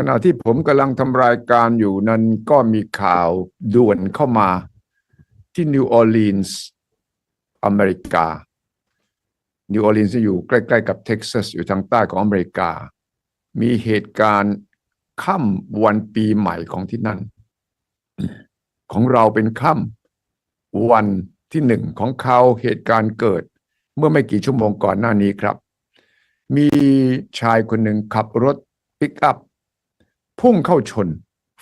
ขณะที่ผมกำลังทำรายการอยู่นั้นก็มีข่าวด่วนเข้ามาที่นิวออร์ลีนส์อเมริกา นิวออร์ลีนส์อยู่ใกล้ ๆ กับเท็กซัสอยู่ทางใต้ของอเมริกา มีเหตุการณ์ค่ำวันปีใหม่ของที่นั่น ของเราเป็นค่ำวันที่หนึ่งของเขาเหตุการณ์เกิด เมื่อไม่กี่ชั่วโมงก่อนหน้านี้ครับ มีชายคนหนึ่งขับรถปิกอัพ พุ่งเข้าชน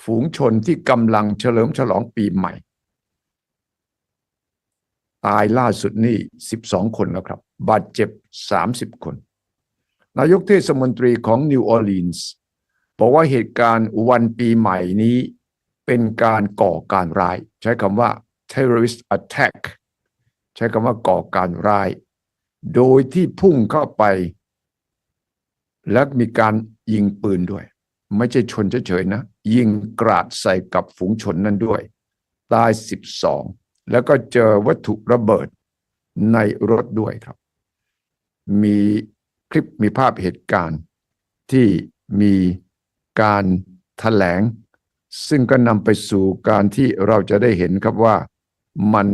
ฝูงชนที่กำลังเฉลิมฉลองปีใหม่ ตายล่าสุดนี่12 คนแล้วครับ บาดเจ็บ 30 คน นายกเทศมนตรีของนิวออร์ลีนส์บอกว่าเหตุการณ์วันปีใหม่นี้เป็นการก่อการร้าย ใช้คำว่า terrorist attack ใช้คำว่าก่อการร้าย โดยที่พุ่งเข้าไป และมีการยิงปืนด้วย ไม่ใช่ชนเฉยๆนะ ยิงกราดใส่กับฝูงชนนั้นด้วย ตาย12แล้วก็เจอวัตถุระเบิดในรถด้วยครับ มีคลิปมีภาพเหตุการณ์ที่มีการแถลง ซึ่งก็นำไปสู่การที่เราจะได้เห็นครับว่ามัน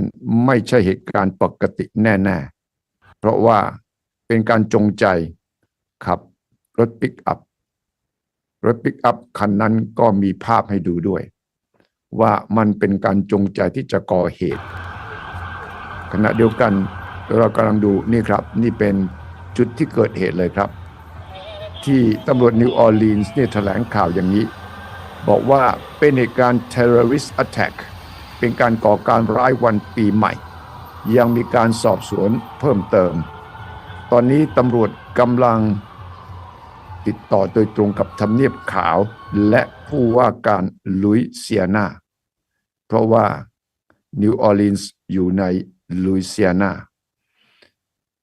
ไม่ใช่เหตุการณ์ปกติแน่ ๆ เพราะว่าเป็นการจงใจขับรถปิกอัพ รถปิกอัพคันนั้นก็มีภาพให้ดูด้วย ว่ามันเป็นการจงใจที่จะก่อเหตุ ขณะเดียวกันเรากำลังดูนี่ครับ นี่เป็นจุดที่เกิดเหตุเลยครับ ที่ตำรวจนิวออร์ลีนส์เนี่ยแถลงข่าวอย่างนี้ บอกว่าเป็นเหตุการณ์ terrorist attack เป็นการก่อการร้ายวันปีใหม่ ยังมีการสอบสวนเพิ่มเติม ตอนนี้ตำรวจกำลัง ติดต่อโดยตรงกับทำเนียบขาวและผู้ว่าการลุยเซียนา เพราะว่านิวออร์ลีนส์อยู่ในลุยเซียนา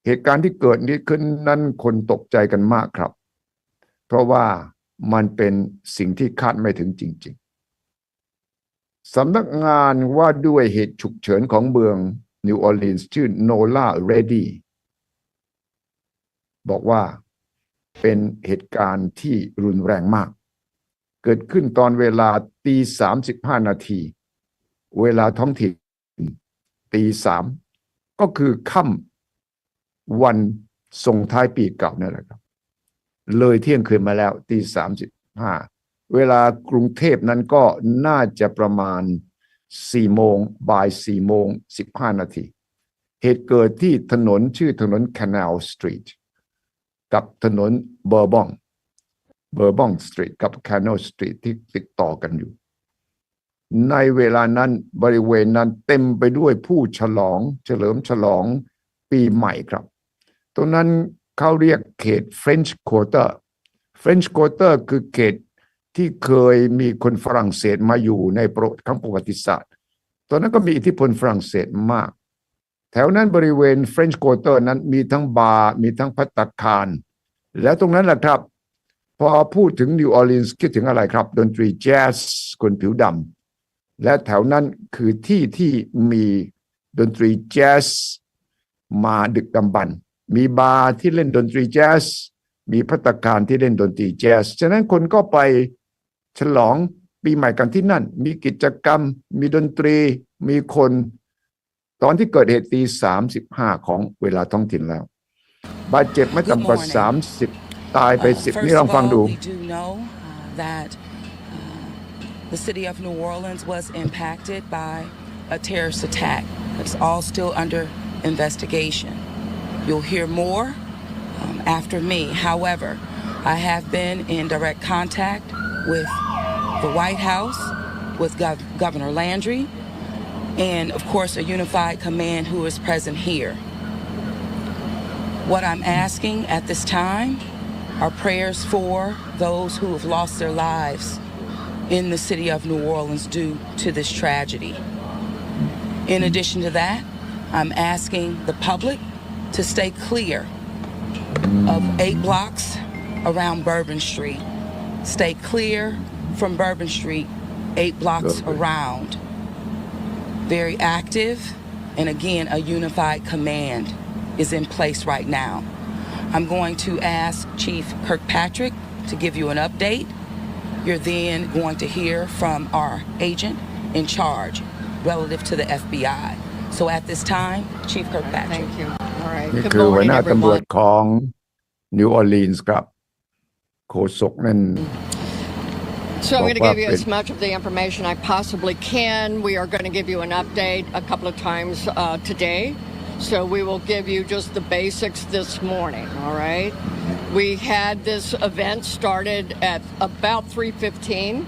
เหตุการณ์ที่เกิดนี้ขึ้นนั้นคนตกใจกันมากครับ เพราะว่ามันเป็นสิ่งที่คาดไม่ถึงจริง ๆ สำนักงานว่าด้วยเหตุฉุกเฉินของเมืองนิวออร์ลีนส์ชื่อโนลาเรดีบอกว่า เป็นเหตุการณ์ที่รุนแรงมาก เกิดขึ้นตอนเวลาตีสามสิบห้านาที เวลาท้องถิ่นตีสามก็คือค่ำวันส่งท้ายปีเก่านั่นแหละครับ เลยเที่ยงคืนมาแล้วตีสามสิบห้าเวลากรุงเทพนั้นก็น่าจะประมาณสี่โมงบ่ายสี่โมงสิบห้านาที เหตุเกิดที่ถนนชื่อถนน Canal Street กับถนนเบอร์บองเบอร์บองสตรีทกับ Canal Street ที่ติดต่อกันอยู่ ในเวลานั้นบริเวณนั้นเต็มไปด้วยผู้ฉลอง เฉลิมฉลองปีใหม่ครับ ตรงนั้นเขาเรียกเขต French Quarter French Quarter คือเขตที่เคยมีคนฝรั่งเศสมาอยู่ในประครั้งประวัติศาสตร์ ตอนนั้นก็มีอิทธิพลฝรั่งเศสมาก แถวนั้นบริเวณ French Quarter นั้นมีทั้งบาร์มีทั้งพัตตาคาร แล้วตรงนั้นแหละครับ พอพูดถึงนิวออร์ลีนส์คิดถึงอะไรครับ ดนตรีแจ๊สคนผิวดำและแถวนั้นคือที่ที่มีดนตรีแจ๊สมาดึกดำบรรมีบาร์ที่เล่นดนตรีแจ๊สมีพัตตาคารที่เล่นดนตรีแจ๊สฉะนั้นคนก็ไปฉลองปีใหม่กันที่นั่น มีกิจกรรม มีดนตรี มีคน ตอนที่เกิดเหตุตีสามสิบห้าของเวลาท้องถิ่นแล้ว บาดเจ็บไม่ต่ำกว่า Good สาม morning. สิบตายไป Uh, สิบ first นี่ลอง of ฟัง all, ดู we do know uh, that uh, the city of New Orleans was impacted by a terrorist attack. It's all still under investigation. You'll hear more um, after me. However, I have been in direct contact with the White House, with Gov- Governor Landry, and of course, a unified command who is present here. What I'm asking at this time are prayers for those who have lost their lives in the city of New Orleans due to this tragedy. In addition to that, I'm asking the public to stay clear of eight blocks around Bourbon Street. Stay clear from Bourbon Street, eight blocks Okay. around Very active, and again, a unified command is in place right now. I'm going to ask Chief Kirkpatrick to give you an update you're then going to hear from our agent in charge relative to the FBI. So at this time, Chief Kirkpatrick. Thank you. All right. นี่ Good คือหัวห morning, น้าตำรวจ everyone. ของนิวออร์ลีนส์ครับ โฆษกนั่น So I'm going to Well, give you well, as much of the information I possibly can. We are going to give you an update a couple of times uh, today. So we will give you just the basics this morning, all right? We had this event started at about 3:15.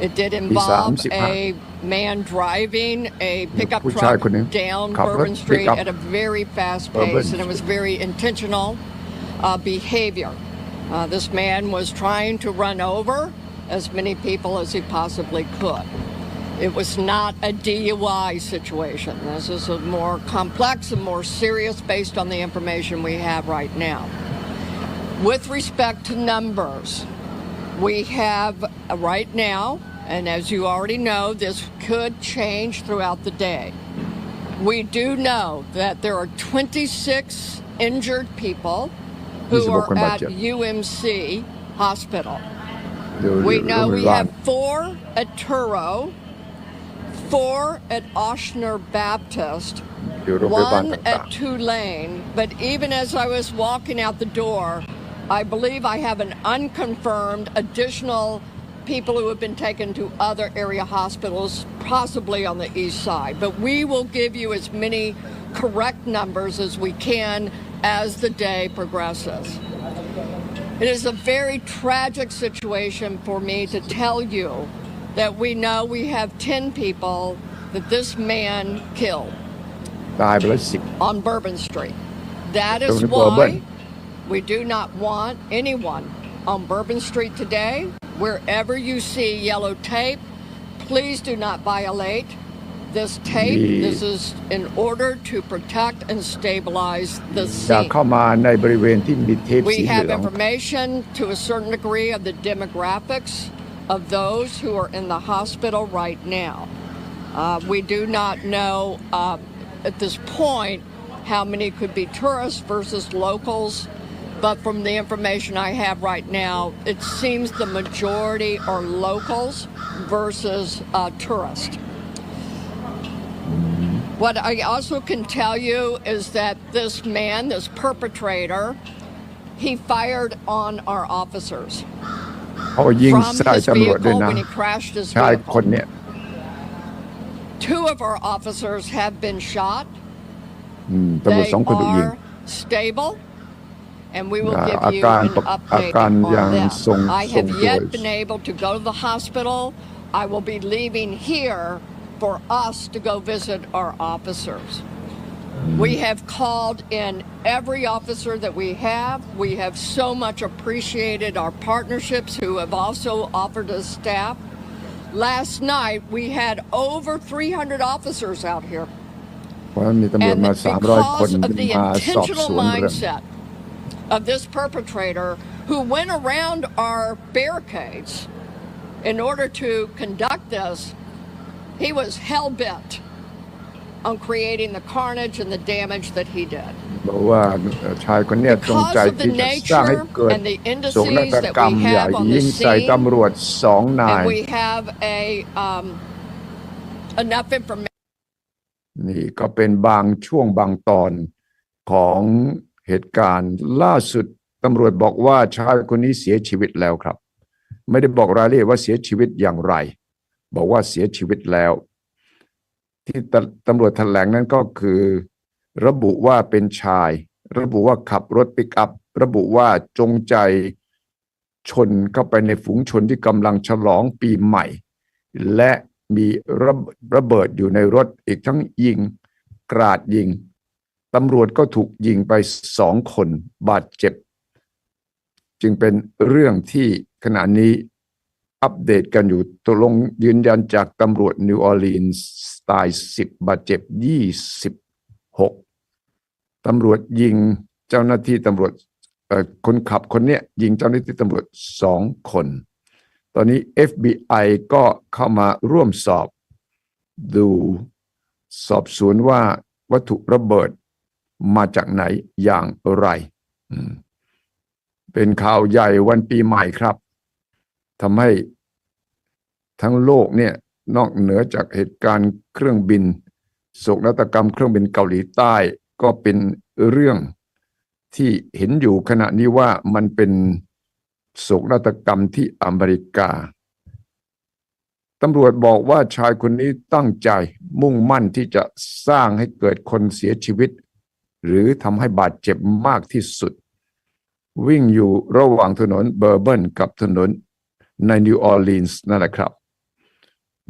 It did involve 35 a man driving a pickup ผู้ชาย truck คนหนึ่ง down ขับรถ Bourbon Street pickup at a very fast Bourbon pace, and it was very intentional uh, behavior. Uh, this man was trying to run over as many people as he possibly could. It was not a DUI situation. This is a more complex and more serious based on the information we have right now. With respect to numbers, we have uh, right now, and as you already know, this could change throughout the day. We do know that there are 26 injured people who are at. UMC Hospital. Wait, was, we no, we have four at Turo, four at Oshner Baptist, one at Tulane. But even as I was walking out the door, I believe I have an unconfirmed additional people who have been taken to other area hospitals, possibly on the east side. But we will give you as many correct numbers as we can as the day progresses. It is a very tragic situation for me to tell you that we know we have 10 people that this man killed on Bourbon Street. That is why we do not want anyone on Bourbon Street today. Wherever you see yellow tape, please do not violate this tape. The- This is in order to protect and stabilize the อย่า scene. เข้ามาในบริเวณที่มีเทปสี We เห have ลือง information to a certain degree of the demographics of those who are in the hospital right now. Uh, we do not know uh, at this point how many could be tourists versus locals, but from the information I have right now, it seems the majority are locals versus uh, tourists. What I also can tell you is that this man, this perpetrator, he fired on our officers เขายิง from ใส่ his ตำรวจด้วย vehicle นะ when he crashed his ชายคน vehicle. เนี้ย Two of our officers have been shot. อืมตำรวจ They สองคนถูกยิง are stable, and we will อ่า give อา you การ an ปก update อาการ on ยัง them. ทรง I ทรง have ตัว yet been able to go to the hospital. I will be leaving here for us to go visit our officers. We have called in every officer that we have. We have so much appreciated our partnerships who have also offered us staff. Last night, we had over 300 officers out here. เพราะฉะนั้นมีตำรวจ And มา 300 คน because of the มาสอบส intentional วนเรื่อง mindset of this perpetrator who went around our barricades in order to conduct this, he was hell bent on creating the carnage and the damage that he did. บอกว่าชายคนเนี้ยจงใจ Because of the ที่จะสร้างให้ nature เกิด and the โศกนา indices ฏ that กรรม we ใหญ่ have on ยิ the งใส่ scene, ตำรวจสองนาย and we have a um, enough information. นี่ก็เป็นบางช่วงบางตอนของเหตุการณ์ล่าสุดตำรวจบอกว่าชายคนนี้เสียชีวิตแล้วครับ ไม่ได้บอกรายละเอียดว่าเสียชีวิตอย่างไร บอกว่าเสียชีวิตแล้ว ที่ตำรวจแถลงนั้นก็คือ ระบุว่าเป็นชาย ระบุว่าขับรถปิกอัพ ระบุว่าจงใจชนเข้าไปในฝูงชนที่กำลังฉลองปีใหม่ และมีระระเบิดอยู่ในรถอีกทั้งยิงกราดยิงตำรวจก็ถูกยิงไปสองคนบาดเจ็บ จึงเป็นเรื่องที่ขณะนี้ อัปเดตกันอยู่ตกลงยืนยันจากตำรวจนิวออร์ลีนส์ตายสิบบาดเจ็บยี่สิบหกตำรวจยิงเจ้าหน้าที่ตำรวจคนขับคนเนี้ยยิงเจ้าหน้าที่ตำรวจสองคน ตอนนี้ FBI ก็เข้ามาร่วมสอบดูสอบสวนว่าวัตถุระเบิดมาจากไหนอย่างไร เป็นข่าวใหญ่วันปีใหม่ครับทำให้ ทั้งโลกเนี่ยนอกเหนือจากเหตุการณ์เครื่องบินโศกนาฏกรรมเครื่องบินเกาหลีใต้ก็เป็นเรื่องที่เห็นอยู่ขณะนี้ว่ามันเป็นโศกนาฏกรรมที่อเมริกาตำรวจบอกว่าชายคนนี้ตั้งใจมุ่งมั่นที่จะสร้างให้เกิดคนเสียชีวิต หรือทำให้บาดเจ็บมากที่สุด วิ่งอยู่ระหว่างถนนเบอร์เบิลกับถนนในนิวออร์ลีนส์นั่นแหละครับ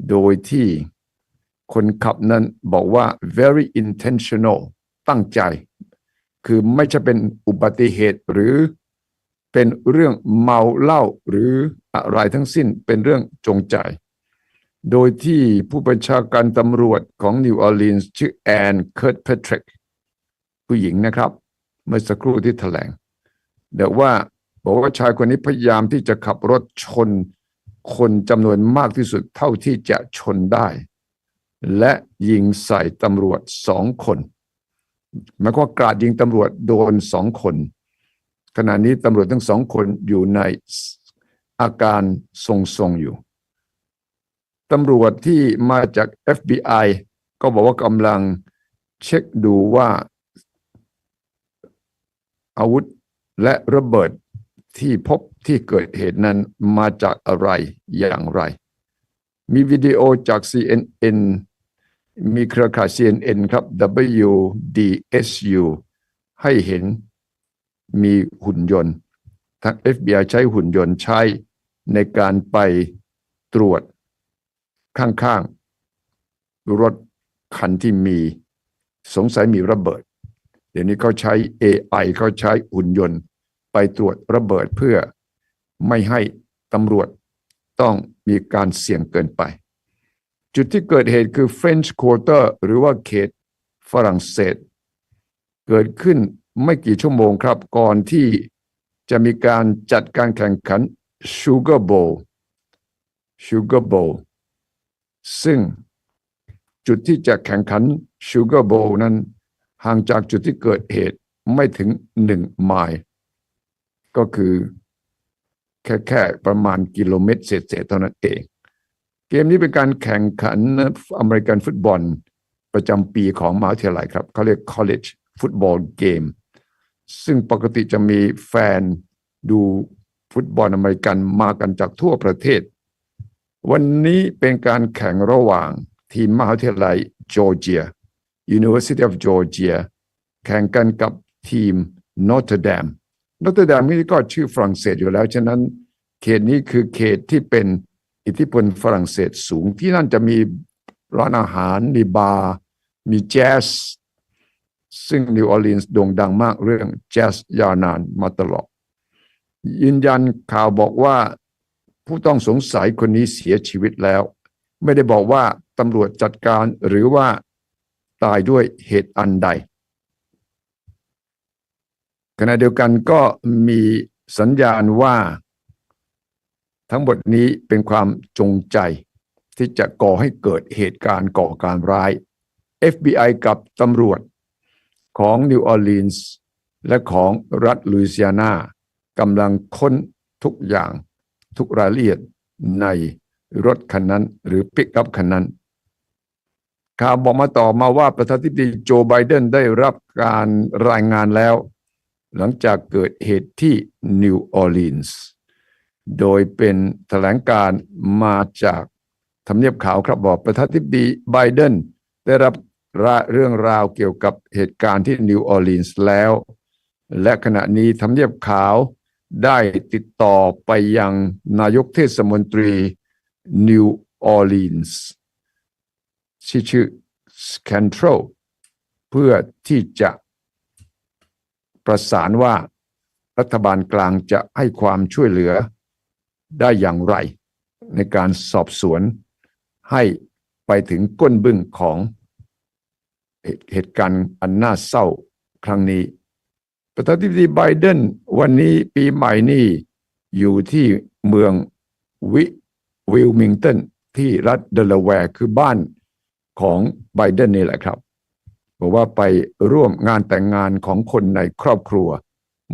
โดยที่คนขับนั้นบอกว่า very intentional ตั้งใจ คือไม่ใช่เป็นอุบัติเหตุหรือเป็นเรื่องเมาเหล้าหรืออะไรทั้งสิ้นเป็นเรื่องจงใจ โดยที่ผู้บัญชาการตำรวจของนิวออร์ลีนส์ชื่อแอนเคิร์ตแพทริกผู้หญิงนะครับ เมื่อสักครู่ที่แถลงเดี๋ยวว่าบอกว่าชายคนนี้พยายามที่จะขับรถชน คนจำนวนมากที่สุดเท่าที่จะชนได้ และยิงใส่ตำรวจสองคนหมายความว่ากราดยิงตำรวจโดนสองคน ขณะนี้ตำรวจทั้งสองคนอยู่ในอาการทรงๆอยู่ตำรวจที่มาจาก FBI ก็บอกว่ากำลังเช็คดูว่าอาวุธและระเบิด ที่พบที่เกิดเหตุนั้นมาจากอะไรอย่างไร มีวิดีโอจาก CNN มีเครือข่าย CNN ครับ WDSU ให้เห็นมีหุ่นยนต์ทาง FBI ใช้หุ่นยนต์ใช้ในการไปตรวจข้างๆ รถคันที่มีสงสัยมีระเบิด เดี๋ยวนี้เขาใช้ AI เขาใช้หุ่นยนต์ ไปตรวจระเบิดเพื่อไม่ให้ตำรวจต้องมีการเสี่ยงเกินไป จุดที่เกิดเหตุคือ French Quarter หรือว่าเขตฝรั่งเศส เกิดขึ้นไม่กี่ชั่วโมงครับก่อนที่จะมีการจัดการแข่งขัน Sugar Bowl Sugar Bowl ซึ่งจุดที่จะแข่งขัน Sugar Bowl นั้นห่างจากจุดที่เกิดเหตุไม่ถึงหนึ่งไมล์ ก็คือแค่แค่ประมาณกิโลเมตรเศษๆเท่านั้นเอง เกมนี้เป็นการแข่งขันอเมริกันฟุตบอลประจำปีของมหาวิทยาลัยครับเขาเรียก college football game ซึ่งปกติจะมีแฟนดูฟุตบอลอเมริกันมากันจากทั่วประเทศ วันนี้เป็นการแข่งระหว่างทีมมหาวิทยาลัยจอร์เจีย University of Georgia แข่งกันกับทีม Notre Dame นอตเตอร์ดามนี่ก็ชื่อฝรั่งเศสอยู่แล้ว ฉะนั้นเขตนี้คือเขตที่เป็นอิทธิพลฝรั่งเศสสูงที่นั่นจะมีร้านอาหาร มีบาร์มีแจ๊สซึ่งนิวออร์ลีนส์โด่งดังมากเรื่องแจ๊สยาวนานมาตลอดยืนยันข่าวบอกว่าผู้ต้องสงสัยคนนี้เสียชีวิตแล้ว ไม่ได้บอกว่าตำรวจจัดการหรือว่าตายด้วยเหตุอันใด ขณะเดียวกันก็มีสัญญาณว่าทั้งหมดนี้เป็นความจงใจที่จะก่อให้เกิดเหตุการณ์ก่อการร้าย FBI กับตำรวจของนิวออร์ลีนส์และของรัฐลุยเซียนากำลังค้นทุกอย่างทุกรายละเอียดในรถคันนั้นหรือปิกอัพคันนั้น ข่าวบอกมาต่อมาว่าประธานาธิบดีโจไบเดนได้รับการรายงานแล้ว หลังจากเกิดเหตุที่นิวออร์ลีนส์โดยเป็นแถลงการมาจากทำเนียบขาวครับบอกประธานาธิบดีไบเดนได้รับเรื่องราวเกี่ยวกับเหตุการณ์ที่นิวออร์ลีนส์แล้ว และขณะนี้ทำเนียบขาวได้ติดต่อไปยังนายกเทศมนตรีนิวออร์ลีนส์ชื่อสแคนโทรเพื่อที่จะ ประสานว่ารัฐบาลกลางจะให้ความช่วยเหลือได้อย่างไร ในการสอบสวนให้ไปถึงก้นบึ้งของเหตุการณ์อันน่าเศร้าครั้งนี้ ประธานาธิบดีไบเดนวันนี้ปีใหม่นี้อยู่ที่เมืองวิวิลมิงตันที่รัฐเดลาแวร์คือบ้านของไบเดนนี่แหละครับ บอกว่าไปร่วมงานแต่งงานของคนในครอบครัว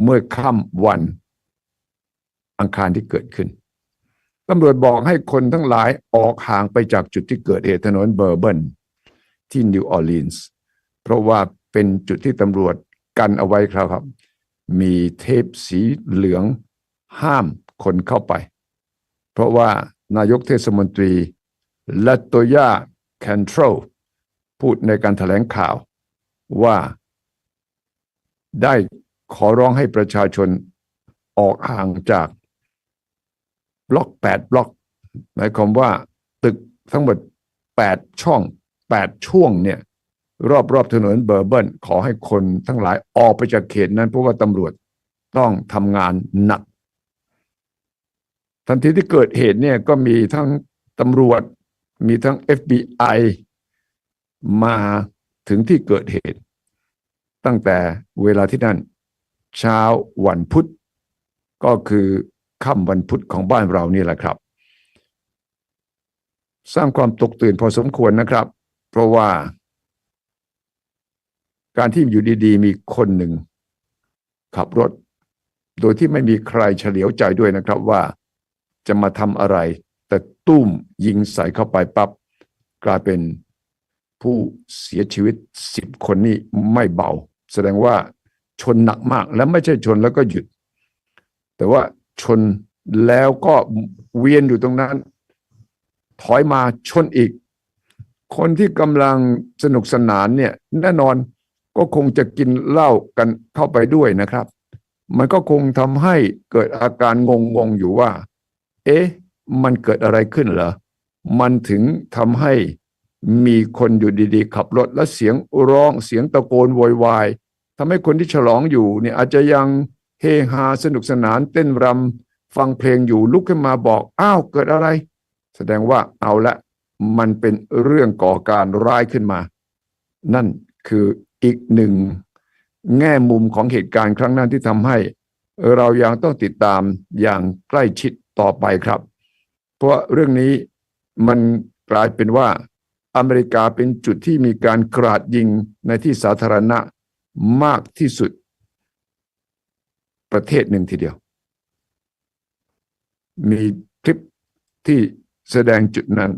เมื่อค่ำวันอังคารที่เกิดขึ้นตำรวจบอกให้คนทั้งหลายออกห่างไปจากจุดที่เกิดเหตุถนนเบอร์เบิร์นที่นิวออร์ลีนส์เพราะว่าเป็นจุดที่ตำรวจกันเอาไว้ครับครับ มีเทปสีเหลืองห้ามคนเข้าไป เพราะว่านายกเทศมนตรีลัตโตยาแคนโทรพูดในการถแถลงข่าว ว่าได้ขอร้องให้ประชาชนออกห่างจากบล็อกแปดบล็อกหมายความว่าตึกทั้งหมดแปดช่องแปดช่วงเนี่ย รอบรอบถนนเบอร์เบิลขอให้คนทั้งหลายออกไปจากเขตนั้นเพราะว่าตำรวจต้องทำงานหนัก ทันทีที่เกิดเหตุเนี่ยก็มีทั้งตำรวจมีทั้ง FBI มา ถึงที่เกิดเหตุ ตั้งแต่เวลาที่นั่น เช้าวันพุธ ก็คือค่ำวันพุธของบ้านเรานี่แหละครับ สร้างความตกตื่นพอสมควรนะครับ เพราะว่า การที่อยู่ดีๆ มีคนหนึ่ง ขับรถ โดยที่ไม่มีใครเฉลียวใจด้วยนะครับว่าจะมาทำอะไร แต่ตุ้มยิงใส่เข้าไปปับ๊บกลายเป็น ผู้เสียชีวิตสิบคนนี่ไม่เบา แสดงว่าชนหนักมากและไม่ใช่ชนแล้วก็หยุด แต่ว่าชนแล้วก็เวียนอยู่ตรงนั้น ถอยมาชนอีก คนที่กำลังสนุกสนานเนี่ยแน่นอนก็คงจะกินเหล้ากันเข้าไปด้วยนะครับ มันก็คงทำให้เกิดอาการงงงๆอยู่ว่า เอ๊ะ มันเกิดอะไรขึ้นเหรอ มันถึงทำให้ มีคนอยู่ดีๆ ขับรถแล้วเสียงร้องเสียงตะโกนโวยวายทำให้คนที่ฉลองอยู่เนี่ยอาจจะยังเฮฮาสนุกสนานเต้นรำฟังเพลงอยู่ลุกขึ้นมาบอกอ้าวเกิดอะไร แสดงว่าเอาละมันเป็นเรื่องก่อการร้ายขึ้นมา นั่นคืออีกหนึ่งแง่มุมของเหตุการณ์ครั้งนั้นที่ทำให้ เรายังต้องติดตามอย่างใกล้ชิดต่อไปครับ เพราะเรื่องนี้มันกลายเป็นว่า อเมริกาเป็นจุดที่มีการกราดยิงในที่สาธารณะมากที่สุด ประเทศหนึ่งทีเดียว มีคลิปที่แสดงจุดนั้น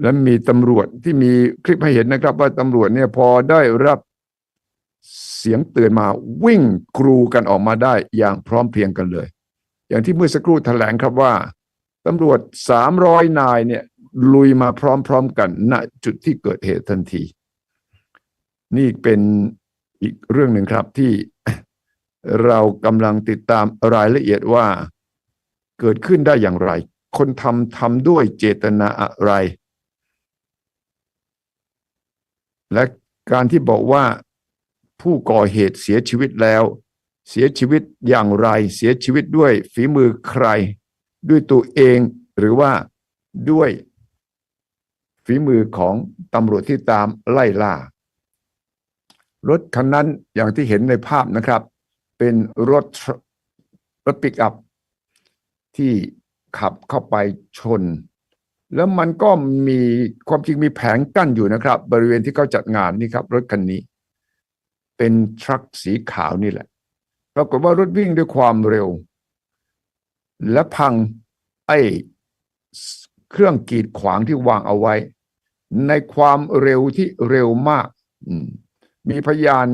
และมีตำรวจที่มีคลิปให้เห็นนะครับว่าตำรวจเนี่ยพอได้รับเสียงเตือนมาวิ่งกรูกันออกมาได้อย่างพร้อมเพรียงกันเลย อย่างที่เมื่อสักครู่แถลงครับว่า ตำรวจสามร้อยนายเนี่ย ลุยมาพร้อมๆกันณจุดที่เกิดเหตุทันที นี่เป็นอีกเรื่องหนึ่งครับที่เรากำลังติดตามรายละเอียดว่าเกิดขึ้นได้อย่างไร คนทำทำด้วยเจตนาอะไร และการที่บอกว่าผู้ก่อเหตุเสียชีวิตแล้ว เสียชีวิตอย่างไร เสียชีวิตด้วยฝีมือใคร ด้วยตัวเองหรือว่าด้วยฝีมือของตำรวจที่ตามไล่ล่า รถคันนั้นอย่างที่เห็นในภาพนะครับ เป็นรถรถปิกอัพที่ขับเข้าไปชน แล้วมันก็มีความจริงมีแผงกั้นอยู่นะครับ บริเวณที่เขาจัดงานนี่ครับรถคันนี้ เป็นทรัคสีขาวนี่แหละปรากฏว่ารถวิ่งด้วยความเร็ว และพังไอ้เครื่องกีดขวางที่วางเอาไว้ ในความเร็วที่เร็วมากมีพยาน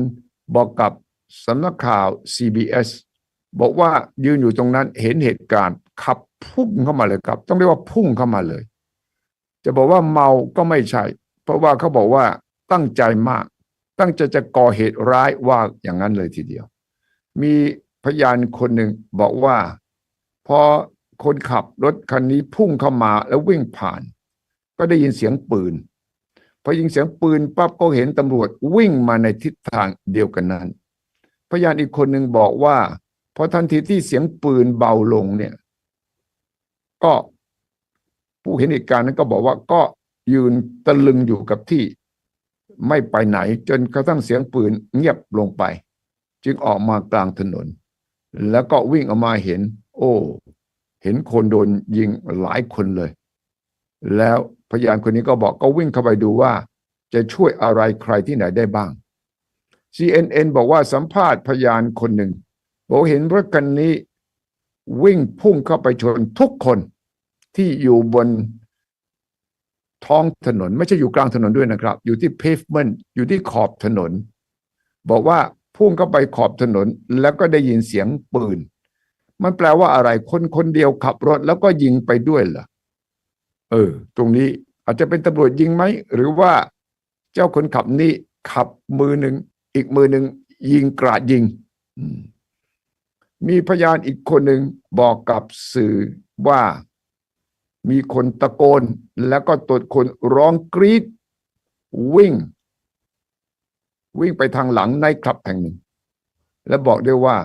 บอกกับสำนักข่าว CBS บอกว่ายืนอยู่ตรงนั้นเห็นเหตุการณ์ ขับพุ่งเข้ามาเลยครับ ต้องเรียกว่าพุ่งเข้ามาเลย จะบอกว่าเมาก็ไม่ใช่ เพราะว่าเขาบอกว่าตั้งใจมาก ตั้งใจจะก่อเหตุร้ายว่าอย่างนั้นเลยทีเดียว มีพยานคนหนึ่งบอกว่า พอคนขับรถคันนี้พุ่งเข้ามาแล้ววิ่งผ่าน ก็ได้ยินเสียงปืนพอยิงเสียงปืนปั๊บก็เห็นตำรวจวิ่งมาในทิศทางเดียวกันนั้น พยานอีกคนหนึ่งบอกว่าพอทันทีที่เสียงปืนเบาลงเนี่ย ก็ผู้เห็นเหตุการณ์นั้นก็บอกว่าก็ยืนตะลึงอยู่กับที่ไม่ไปไหน จนกระทั่งเสียงปืนเงียบลงไป จึงออกมากลางถนน แล้วก็วิ่งออกมาเห็น โอ้ เห็นคนโดนยิงหลายคนเลย แล้วพยานคนนี้ก็บอกก็วิ่งเข้าไปดูว่า จะช่วยอะไรใครที่ไหนได้บ้าง CNN บอกว่าสัมภาษณ์พยานคนหนึ่งบอกเห็นรถคันนี้วิ่งพุ่งเข้าไปชนทุกคนที่อยู่บนท้องถนน ไม่ใช่อยู่กลางถนนด้วยนะครับ อยู่ที่ pavement อยู่ที่ขอบถนน บอกว่าพุ่งเข้าไปขอบถนนแล้วก็ได้ยินเสียงปืน มันแปลว่าอะไร คนคนเดียวขับรถแล้วก็ยิงไปด้วยเหรอเออ ตรงนี้อาจจะเป็นตำรวจยิงไหม หรือว่าเจ้าคนขับนี่ขับมือหนึ่ง อีกมือหนึ่งยิงกราดยิงมมีพยานอีกคนหนึ่งบอกกับสื่อว่ามีคนตะโกน แล้วก็ตดคนร้องกรีดวิ่ง วิ่งไปทางหลังในคลับแห่งหนึ่ง และบอกด้วยว่า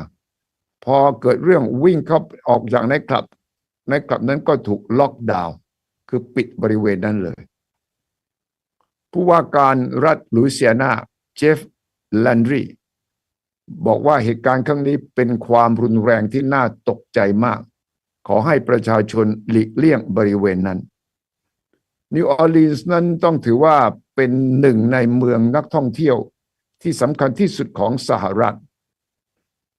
พอเกิดเรื่องวิ่งเข้าออกจากในคลับ ในคลับนั้นก็ถูกล็อกดาวน์คือปิดบริเวณนั้นเลย ผู้ว่าการรัฐลุยเซียนาเจฟแลนดรีบอกว่าเหตุการณ์ครั้งนี้เป็นความรุนแรงที่น่าตกใจมาก ขอให้ประชาชนหลีกเลี่ยงบริเวณนั้น นิวออร์ลีนส์นั้นต้องถือว่าเป็นหนึ่งในเมืองนักท่องเที่ยวที่สำคัญที่สุดของสหรัฐ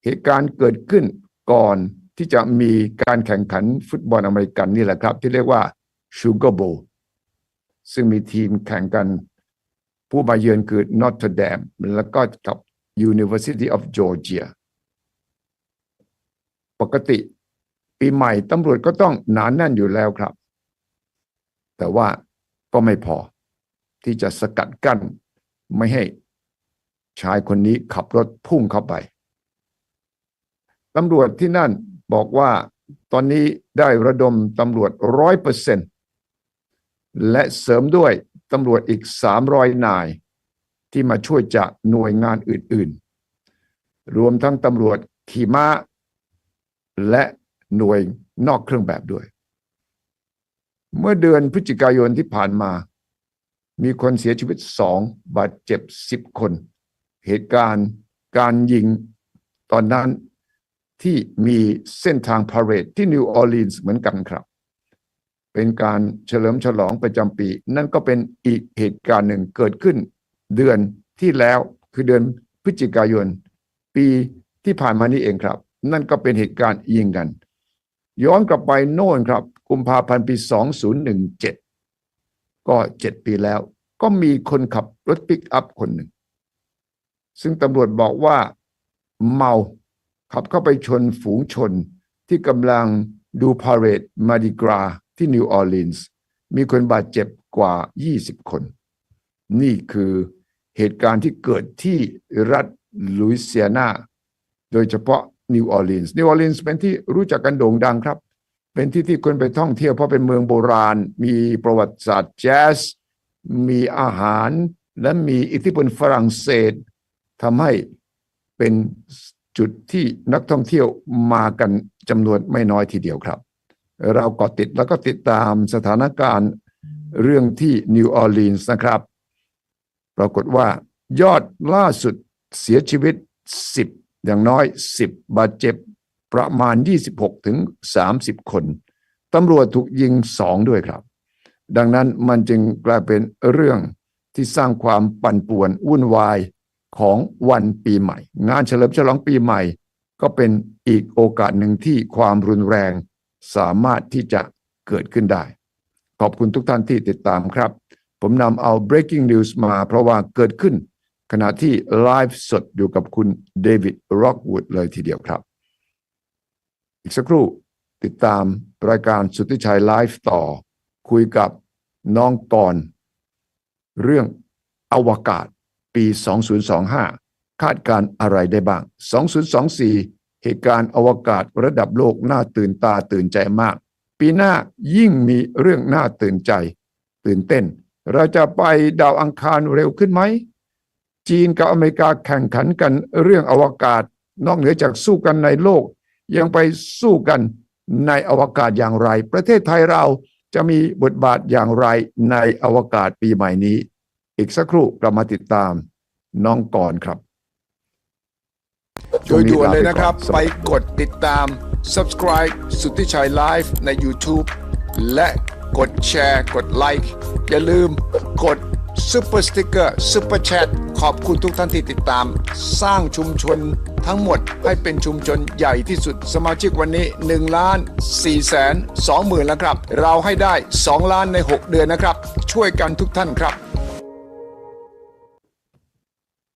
เหตุการณ์เกิดขึ้นก่อนที่จะมีการแข่งขันฟุตบอลอเมริกันนี่แหละครับ ที่เรียกว่าชูเกอร์โบซึ่งมีทีมแข่งกันผู้มาเยือนคือนอตเทอร์แดมแล้วก็กับ University of Georgia ปกติปีใหม่ตำรวจก็ต้องหนานแน่นอยู่แล้วครับ แต่ว่าก็ไม่พอที่จะสกัดกั้น ไม่ให้ชายคนนี้ขับรถพุ่งเข้าไป ตำรวจที่นั่นบอกว่าตอนนี้ได้ระดมตำรวจร้อยเปอร์เซ็นและเสริมด้วยตำรวจอีกสามร้อยนาย ที่มาช่วยจากหน่วยงานอื่น ๆ รวมทั้งตำรวจขี่ม้า และหน่วยนอกเครื่องแบบด้วย เมื่อเดือนพฤศจิกายนที่ผ่านมา มีคนเสียชีวิตสองบาดเจ็บสิบคน เหตุการณ์การยิงตอนนั้น ที่มีเส้นทางพาเหรดที่นิวออร์ลีนส์เหมือนกันครับ เป็นการเฉลิมฉลองประจำปี นั่นก็เป็นอีกเหตุการณ์หนึ่งเกิดขึ้น เดือนที่แล้วคือเดือนพฤศจิกายน ปีที่ผ่านมานี้เองครับ นั่นก็เป็นเหตุการณ์ยิงกัน ย้อนกลับไปโน่นครับกุมภาพันธ์ปี 2017 ก็ 7 ปีแล้ว ก็มีคนขับรถปิกอัพคนหนึ่ง ซึ่งตำรวจบอกว่าเมา ขับเข้าไปชนฝูงชนที่กำลังดูพาเรดมาดิกราที่นิวออร์ลีนส์มีคนบาดเจ็บกว่า 20 คน นี่คือเหตุการณ์ที่เกิดที่รัฐลุยเซียนา โดยเฉพาะนิวออร์ลีนส์นิวออร์ลีนส์เป็นที่รู้จักกันโด่งดังครับ เป็นที่ที่คนไปท่องเที่ยวเพราะเป็นเมืองโบราณ มีประวัติศาสตร์แจ๊สมีอาหารและมีอิทธิพลฝรั่งเศสทำให้เป็น จุดที่นักท่องเที่ยวมากันจำนวนไม่น้อยทีเดียวครับ เราก็ติดแล้วก็ติดตามสถานการณ์เรื่องที่นิวออร์ลีนส์นะครับ ปรากฏว่ายอดล่าสุดเสียชีวิต 10 อย่างน้อย 10 บาดเจ็บประมาณ 26 ถึง 30 คนตำรวจถูกยิงสองด้วยครับ ดังนั้นมันจึงกลายเป็นเรื่องที่สร้างความปั่นป่วนวุ่นวาย ของวันปีใหม่ งานเฉลิมฉลองปีใหม่ ก็เป็นอีกโอกาสหนึ่งที่ความรุนแรงสามารถที่จะเกิดขึ้นได้ ขอบคุณทุกท่านที่ติดตามครับ ผมนำเอา breaking news มาเพราะว่าเกิดขึ้น ขณะที่ไลฟ์สดอยู่กับคุณเดวิดร็อกวูดเลยทีเดียวครับ อีกสักครู่ติดตามรายการสุทธิชัยไลฟ์ต่อ คุยกับน้องกรเรื่องอวกาศ ปี 2025 คาดการอะไรได้บ้าง 2024 เหตุการณ์อวกาศระดับโลกน่าตื่นตาตื่นใจมาก ปีหน้ายิ่งมีเรื่องน่าตื่นใจ ตื่นเต้น เราจะไปดาวอังคารเร็วขึ้นไหม จีนกับอเมริกาแข่งขันกันเรื่องอวกาศ นอกเหนือจากสู้กันในโลก ยังไปสู้กันในอวกาศอย่างไร ประเทศไทยเราจะมีบทบาทอย่างไรในอวกาศปีใหม่นี้ อีกสักครู่กลับมาติดตามน้องก่อนครับโดยด่วนเลยนะครับสวัสไปดีกดติดตาม subscribe สุทธิชัยไลฟ์ใน YouTube และกดแชร์ กดไลค์อย่าลืมกดซุปเปอร์สติกเกอร์ซุปเปอร์แชทขอบคุณทุกท่านที่ติดตาม สร้างชุมชนทั้งหมดให้เป็นชุมชนใหญ่ที่สุดสมาชิกวันนี้1ล้าน4แสน2หมื่นแล้วครับ เราให้ได้ 2 ล้านใน 6 เดือนนะครับ ช่วยกันทุกท่านครับ